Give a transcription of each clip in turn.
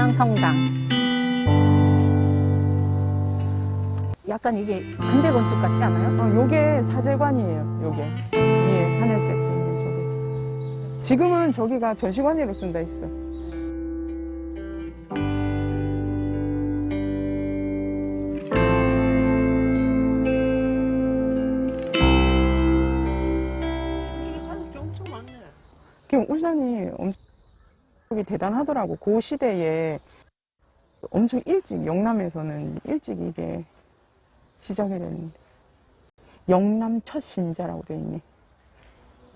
언양성당. 약간 이게 근대 건축 같지 않아요? 어, 요게 사제관이에요. 요게 위에 하늘색 돼 있는 저기. 지금은 저기가 전시관으로 쓴다 있어. 사람들이 엄청 대단하더라고. 그 시대에 엄청 일찍 영남에서는 일찍 이게 시작이 됐는데 영남 첫 신자라고 돼 있네.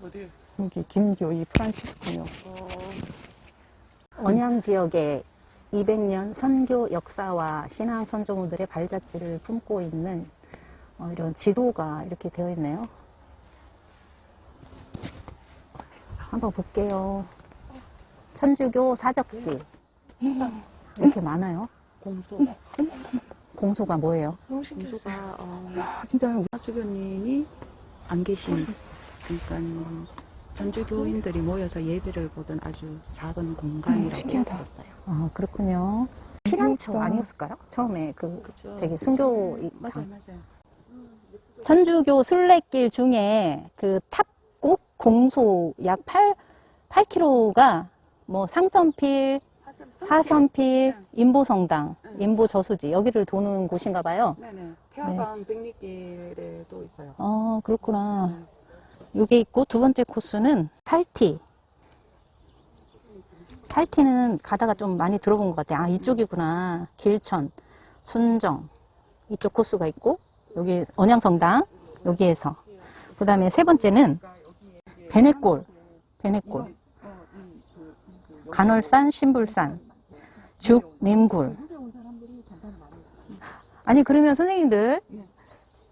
어디? 여기 김교희 프란치스코녀. 어, 언양 지역의 200년 선교 역사와 신앙 선조무들의 발자취를 품고 있는 어, 이런 지도가 이렇게 되어 있네요. 한번 볼게요. 천주교 사적지. 이렇게 많아요. 공소. 공소가 뭐예요? 공소가 어, 아, 진짜요? 주변인이 안 계신 그러니까 전주교인들이 모여서 예배를 보던 아주 작은 공간이라고 신기하다. 들었어요. 아, 그렇군요. 신앙처 그러니까. 아니었을까요? 처음에 그 그렇죠. 되게 순교 이- 맞아요, 맞아요. 천주교 순례길 중에 그 탑곡 공소 약 8, 8km가 뭐 상선필, 하선필, 인보성당, 인보저수지 여기를 도는 곳인가 봐요. 네네. 태화강 백리길에도 있어요. 어, 그렇구나. 요게 있고 두 번째 코스는 살티. 살티는 가다가 좀 많이 들어본 것 같아요. 아, 이쪽이구나. 길천, 순정. 이쪽 코스가 있고, 여기 언양성당, 여기에서. 그 다음에 세 번째는 베네골. 베네골. 간월산, 신불산, 죽, 님굴. 아니, 그러면 선생님들,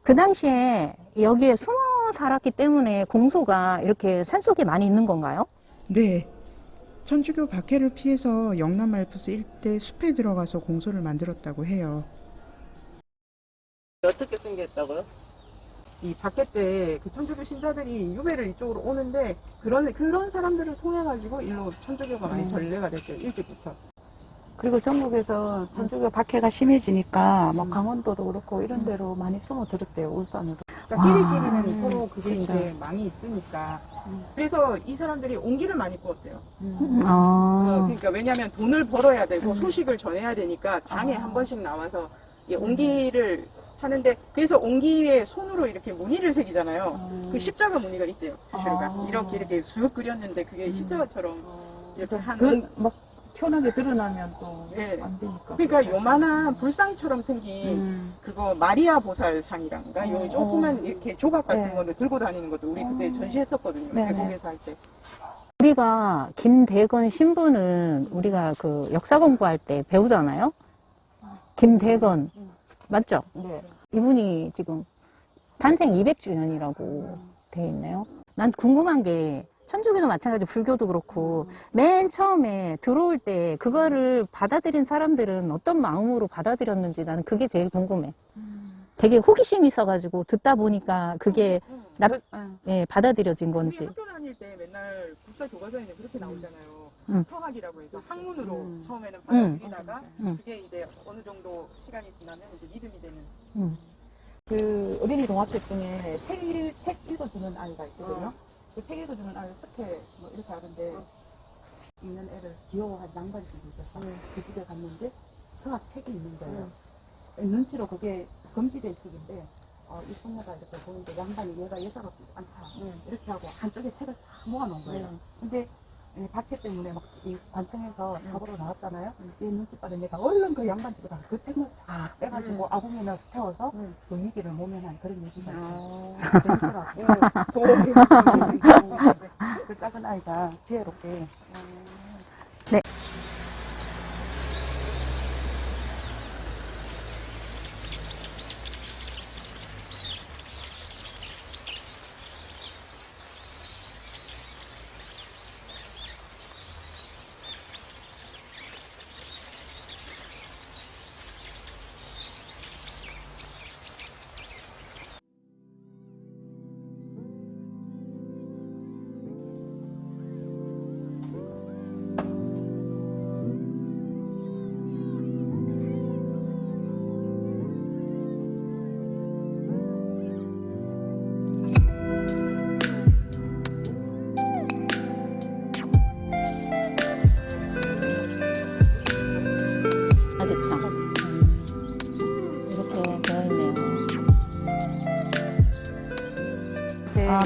그 당시에 여기에 숨어 살았기 때문에 공소가 이렇게 산속에 많이 있는 건가요? 네. 천주교 박해를 피해서 영남 알프스 일대 숲에 들어가서 공소를 만들었다고 해요. 어떻게 생겼다고요? 이 박해 때그 천주교 신자들이 유배를 이쪽으로 오는데 그런 그런 사람들을 통해 가지고 일로 천주교가 많이 전래가 됐어요 일찍부터. 그리고 전국에서 전주교 박해가 심해지니까 뭐 강원도도 그렇고 이런 데로 많이 숨어 들었대요 울산으로. 그러니까 아, 끼리끼리는 서로 그게 이제 망이 있으니까. 그래서 이 사람들이 온기를 많이 부었대요. 어, 아, 그러니까 왜냐하면 돈을 벌어야 되고 소식을 전해야 되니까 장에 한 번씩 나와서 이 온기를 하는데 그래서 온기에 손으로 이렇게 무늬를 새기잖아요. 그 십자가 무늬가 있대요. 표시가 이렇게 이렇게 쑥 그렸는데 그게 십자가처럼 이렇게 한 온- 그막 편하게 드러나면 또 안 예. 되니까. 그러니까 요만한 불상처럼 생긴 음. 그거 마리아 보살상이란가 요 조그만 이렇게 조각 같은 네. 거를 들고 다니는 것도 우리 그때 전시했었거든요. 네, 대국에서 할 때. 우리가 김대건 신부는 우리가 그 역사 공부할 때 배우잖아요. 김대건 맞죠? 네. 이분이 지금 탄생 200주년이라고 돼 있네요. 난 궁금한 게 천주교도 마찬가지 불교도 그렇고 맨 처음에 들어올 때 그거를 받아들인 사람들은 어떤 마음으로 받아들였는지 나는 그게 제일 궁금해. 되게 호기심이 있어가지고 듣다 보니까 그게 나, 응. 예, 받아들여진 우리 건지. 학교 다닐 때 맨날 국사 교과서에는 그렇게 나오잖아요. 음. 서학이라고 해서 학문으로 음. 처음에는 음. 받아들이다가 음. 그게 이제 어느 정도 시간이 지나면 이제 믿음이 되는. 음. 그 어린이 동화책 중에 책, 읽- 책 읽어주는 아이가 있거든요. 그책 읽어주는 아이 스케 뭐 이렇게 하는데 있는 애를 귀여워한 양반이 집이 있었어. 그 집에 갔는데 서학 책이 있는 거예요. 눈치로 그게 금지된 책인데 어, 이 손녀가 이렇게 보는데 양반이 얘가 같지 않다. 이렇게 하고 한쪽에 책을 다 모아놓은 거예요. 근데 이 박해 때문에 막 이 관청에서 잡으러 나왔잖아요. 이 눈치 빠른 얘가 얼른 그 양반 집에 가서 그 책을 싹 빼가지고 아궁이에 넣어서 태워서 그 위기를 모면한 그런 얘기가 있어요. 재밌더라고요. 그 작은 아이가 지혜롭게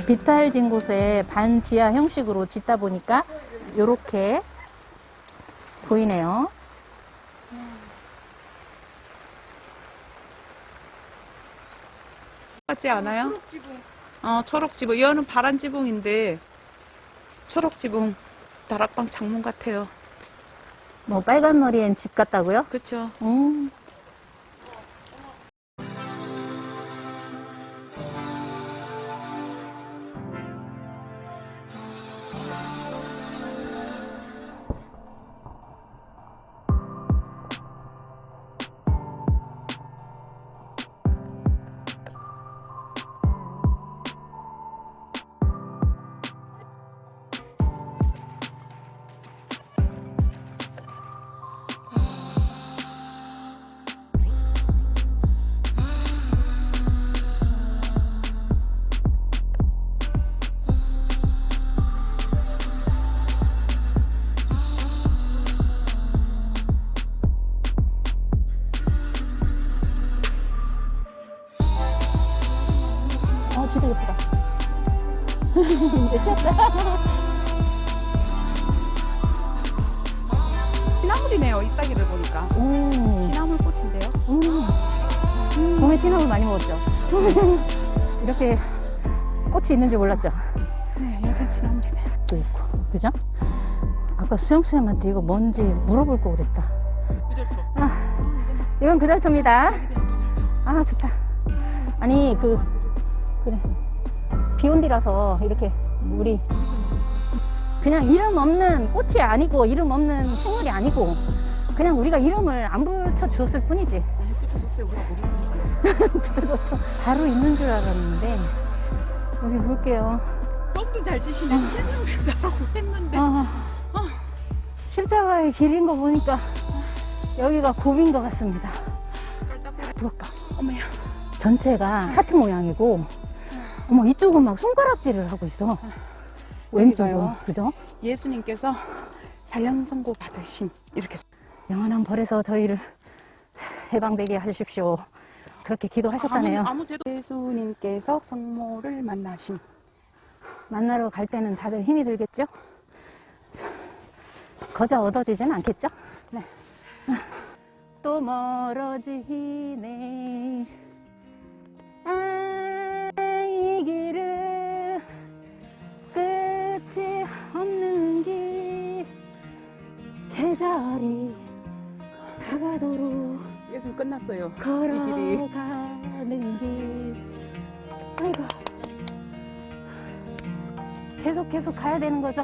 비탈진 곳에 반지하 형식으로 짓다 보니까 이렇게 보이네요. 같지 않아요? 어, 초록지붕. 이거는 파란 지붕인데, 초록지붕 다락방 창문 같아요. 뭐 빨간 머리엔 집 같다고요? 그쵸? 음. 이제 쉬었다. 시나물이네요, 잎사귀를 보니까. 음. 시나물 꽃인데요? 음. 봄에 진하고 많이 먹었죠. 이렇게 꽃이 있는지 몰랐죠. 네, 여생 시나물이네. 또 있고, 그죠? 아까 수영수님한테 이거 뭔지 물어볼 거 그랬다. 아, 이건 그잘초입니다. 아, 좋다. 아니, 그, 그래. 비온 뒤라서 이렇게 물이 그냥 이름 없는 꽃이 아니고 이름 없는 식물이 아니고 그냥 우리가 이름을 안 붙여 주었을 뿐이지. 붙여줬어요, 우리가 모르겠어요. 붙여줬어. 바로 있는 줄 알았는데 여기 볼게요. 너무도 잘 치시네. 칠명회사라고 했는데. 아, 십자가의 길인 거 보니까 여기가 곱인 것 같습니다. 부럽다. 어머야. 전체가 하트 모양이고, 어머 이쪽은 막 손가락질을 하고 있어. 왼쪽은 여기가요? 그죠? 예수님께서 사형 선고 받으심. 이렇게. 영원한 벌에서 저희를 해방되게 하십시오. 그렇게 기도하셨다네요. 아무, 아무 죄도 예수님께서 성모를 만나신. 만나러 갈 때는 다들 힘이 들겠죠? 거저 얻어지진 않겠죠? 네. 또 멀어지네. 여긴 끝났어요. 이 길이. 걸어가는 길. 아이고. 계속 계속 가야 되는 거죠.